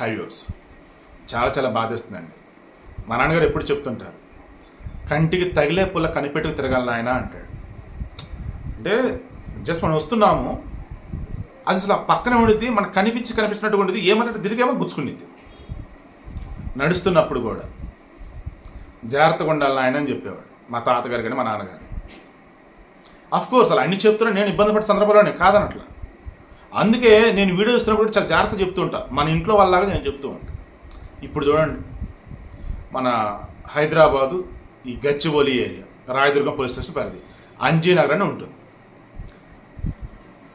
Highways చాలా చాలా బాధేస్తుందండి. మా నాన్నగారు ఎప్పుడు చెప్తుంటారు కంటికి తగిలే పుల్ల కనిపెట్టుకు తిరగాలి ఆయన అంటాడు. అంటే జస్ట్ మనం వస్తున్నాము అది అసలు ఆ పక్కనే ఉండిద్ది మనకు కనిపించి కనిపించినట్టు ఉండేది ఏమంటే తిరిగేమో గుచ్చుకునేది నడుస్తున్నప్పుడు కూడా జాగ్రత్తగా ఉండాలి ఆయన అని చెప్పేవాడు మా తాతగారు కానీ మా నాన్నగారు. అఫ్ కోర్స్ అలా అన్ని చెప్తున్నా నేను ఇబ్బంది పడే సందర్భంలోనే కాదనట్లా. అందుకే నేను వీడియో ఇస్తున్నప్పుడు చాలా జాగ్రత్త చెప్తూ ఉంటా. మన ఇంట్లో వాళ్ళలాగా నేను చెప్తూ ఉంటాను ఇప్పుడు చూడండి. మన హైదరాబాదు ఈ Gachibowli area Rayadurgam police station పరిధి అంజీనగర్ అని ఉంటుంది.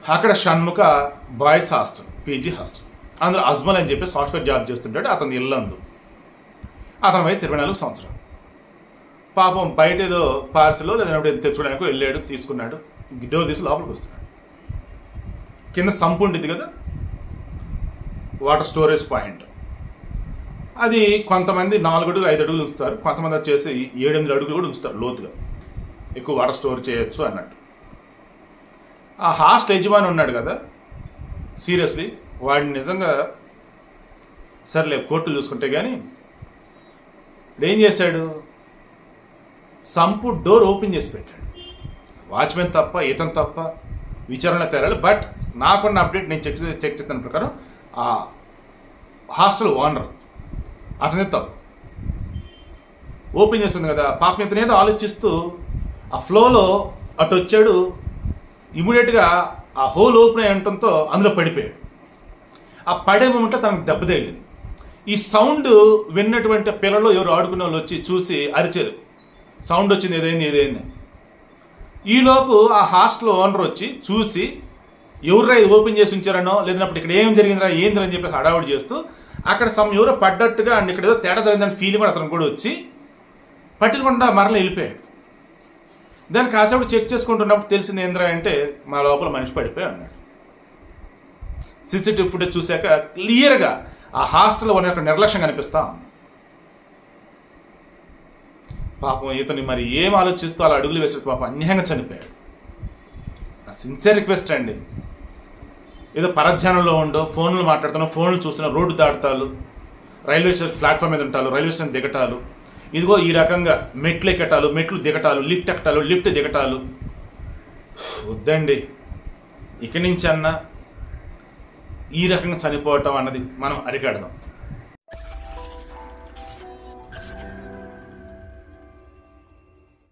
అక్కడ Shanmukha boys hostel PG hostel. అందులో అజ్మల్ అని చెప్పి సాఫ్ట్వేర్ జాబ్ చేస్తుంటాడు. అతని ఇల్లందు. అతని వయసు ఇరవై నాలుగు సంవత్సరాలు. పాపం బయట ఏదో పార్సల్ లేదంటే తెచ్చుకోవడానికి వెళ్ళాడు తీసుకున్నాడు. డోర్ తీసి లోపలికి వస్తున్నాడు. కింద సంపు ఉంటుంది కదా? Water storage point. అది కొంతమంది నాలుగు అడుగులు ఐదు అడుగులు ఉంచుతారు కొంతమంది వచ్చేసి ఏడెనిమిది అడుగులు కూడా ఉంచుతారు లోతుగా. ఎక్కువ వాటర్ స్టోర్ చేయొచ్చు అన్నట్టు. ఆ హాస్టల్ యజమాని ఉన్నాడు కదా? సీరియస్లీ. వాడిని నిజంగా సర్లే కోర్టులు చూసుకుంటే కానీ ఏం చేశాడు? సంపు డోర్ ఓపెన్ చేసి పెట్టాడు. వాచ్మెన్ తప్ప ఇతను తప్ప విచారణ తేరాలి. బట్ నాకున్న అప్డేట్ నేను చెక్ చే- చెక్ చేసిన ప్రకారం ఆ హాస్టల్ ఓనర్ అతనితో ఓపెన్ చేస్తుంది కదా. పాపం ఇతను ఆలోచిస్తూ ఆ ఫ్లోలో అటు వచ్చాడు. ఇమీడియట్గా ఆ హోల్ ఓపెన్ అయి ఉండటంతో అందులో పడిపోయాడు. ఆ పడే మూమెంట్లో తనకు దెబ్బ తగిలింది. ఈ సౌండ్ విన్నటువంటి పిల్లలు ఎవరు ఆడుకునే వాళ్ళు వచ్చి చూసి అరిచారు. సౌండ్ వచ్చింది ఏదైంది ఏదైంది ఈలోపు ఆ హాస్టల్ ఓనర్ వచ్చి చూసి ఎవర్రా ఇది ఓపెన్ చేసి ఉంచారనో లేదన్నప్పుడు ఇక్కడ ఏం జరిగిందిరా ఏందిరా అని చెప్పి హడావుడి చేస్తూ అక్కడ సమ్ ఎవరో పడ్డట్టుగా అండ్ ఇక్కడ ఏదో తేడా జరిగిందని ఫీలింగ్ కూడా అతను కూడా వచ్చి పట్టించకుండా మరల వెళ్ళిపోయాడు. దాన్ని కాసేపు చెక్ చేసుకుంటున్నప్పుడు తెలిసింది ఏంద్రా అంటే మా లోపల మనిషి పడిపోయి అన్నాడు సీసీటీవీ ఫుటేజ్ చూశాక క్లియర్గా ఆ హాస్టల్ ఉన్న యొక్క నిర్లక్ష్యం కనిపిస్తా ఉంది. పాపం ఇతని మరి ఏం ఆలోచిస్తూ అలా అడుగులు వేసాడు పాపం అన్యాయంగా చనిపోయాడు. సిన్సియర్ రిక్వెస్ట్ అండి ఏదో పరధ్యానంలో ఉండో ఫోన్లు మాట్లాడుతున్నా ఫోన్లు చూస్తున్నా రోడ్డు దాటుతాలు రైల్వే స్టేషన్ ప్లాట్ఫామ్ మీద ఉంటాలు రైల్వే స్టేషన్ దిగటాలు. ఇదిగో ఈ రకంగా మెట్లు ఎక్కటాలు మెట్లు దిగటాలు లిఫ్ట్ ఎక్కటాలు లిఫ్ట్ దిగటాలు. వద్దండి. ఇక్కడి నుంచి అన్నా ఈ రకంగా చనిపోవటం అన్నది మనం అరికడదాం.